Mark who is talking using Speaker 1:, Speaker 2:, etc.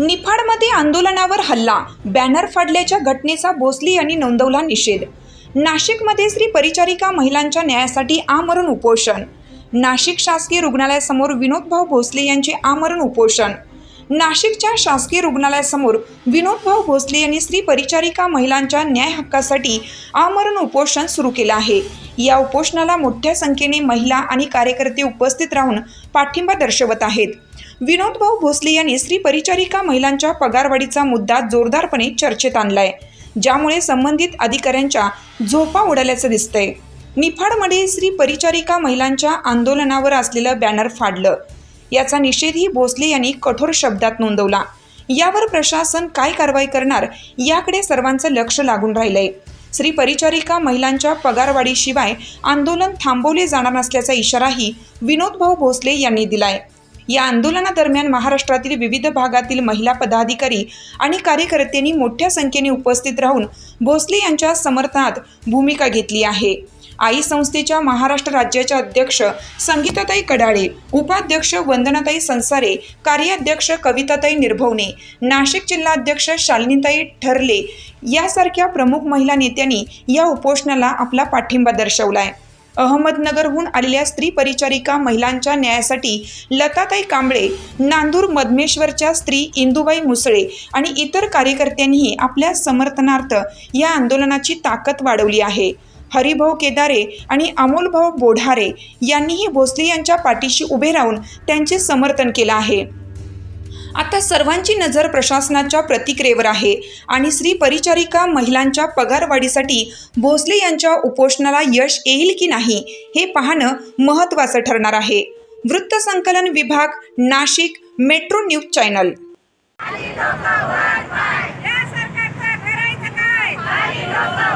Speaker 1: निफाडमध्ये आंदोलनावर हल्ला. बॅनर फाडल्याच्या घटनेचा भोसले यांनी नोंदवला निषेध. नाशिकमध्ये श्री परिचारिका महिलांच्या न्यायासाठी आमरण उपोषण. नाशिक शासकीय रुग्णालयासमोर विनोदभाऊ भोसले यांचे आमरण उपोषण. नाशिकच्या शासकीय रुग्णालयासमोर विनोदभाऊ भोसले यांनी स्त्री परिचारिका महिलांच्या न्याय हक्कासाठी आमरण उपोषण सुरू केलं आहे. या उपोषणाला मोठ्या संख्येने महिला आणि कार्यकर्ते उपस्थित राहून पाठिंबा दर्शवत आहेत. विनोदभाऊ भोसले यांनी स्त्री परिचारिका महिलांच्या पगारवाढीचा मुद्दा जोरदारपणे चर्चेत आणलाय ज्यामुळे संबंधित अधिकाऱ्यांच्या झोपा उडाल्याचं दिसतंय. निफाडमध्ये स्त्री परिचारिका महिलांच्या आंदोलनावर असलेलं बॅनर फाडलं. याचा निषेधही भोसले यांनी कठोर शब्दात नोंदवला. यावर प्रशासन काय कारवाई करणार याकडे सर्वांचं लक्ष लागून राहिलंय. स्त्री परिचारिका महिलांच्या पगारवाढीशिवाय आंदोलन थांबवले जाणार नसल्याचा इशाराही विनोदभाऊ भोसले यांनी दिलाय. या आंदोलनादरम्यान महाराष्ट्रातील विविध भागातील महिला पदाधिकारी आणि कार्यकर्त्यांनी मोठ्या संख्येने उपस्थित राहून भोसले यांच्या समर्थनात भूमिका घेतली आहे. आई संस्थेच्या महाराष्ट्र राज्याच्या अध्यक्ष संगीताताई कडाळे उपाध्यक्ष वंदनाताई संसारे कार्याध्यक्ष कविताताई निर्भवणे नाशिक जिल्हाध्यक्ष शालिनीताई ठरले यासारख्या प्रमुख महिला नेत्यांनी या उपोषणाला आपला पाठिंबा दर्शवला आहे अहमदनगरहून आलेल्या स्त्री परिचारिका महिलांच्या न्यायासाठी लताताई कांबळे नांदूर मधमेश्वरच्या स्त्री इंदुबाई मुसळे आणि इतर कार्यकर्त्यांनीही आपल्या समर्थनार्थ या आंदोलनाची ताकद वाढवली आहे. हरिभाऊ केदारे आणि अमोलभाऊ बोढारे यांनीही भोसले यांच्या पाठीशी उभे राहून त्यांचे समर्थन केलं आहे. आता सर्वांची नजर प्रशासनाच्या प्रतिक्रियेवर आहे. आणि श्री परिचारिका महिलांच्या पगारवाढीसाठी भोसले यांच्या उपोषणाला यश येईल की नाही हे पाहणं महत्त्वाचं ठरणार आहे. वृत्तसंकलन विभाग नाशिक मेट्रो न्यूज चॅनल.
Speaker 2: या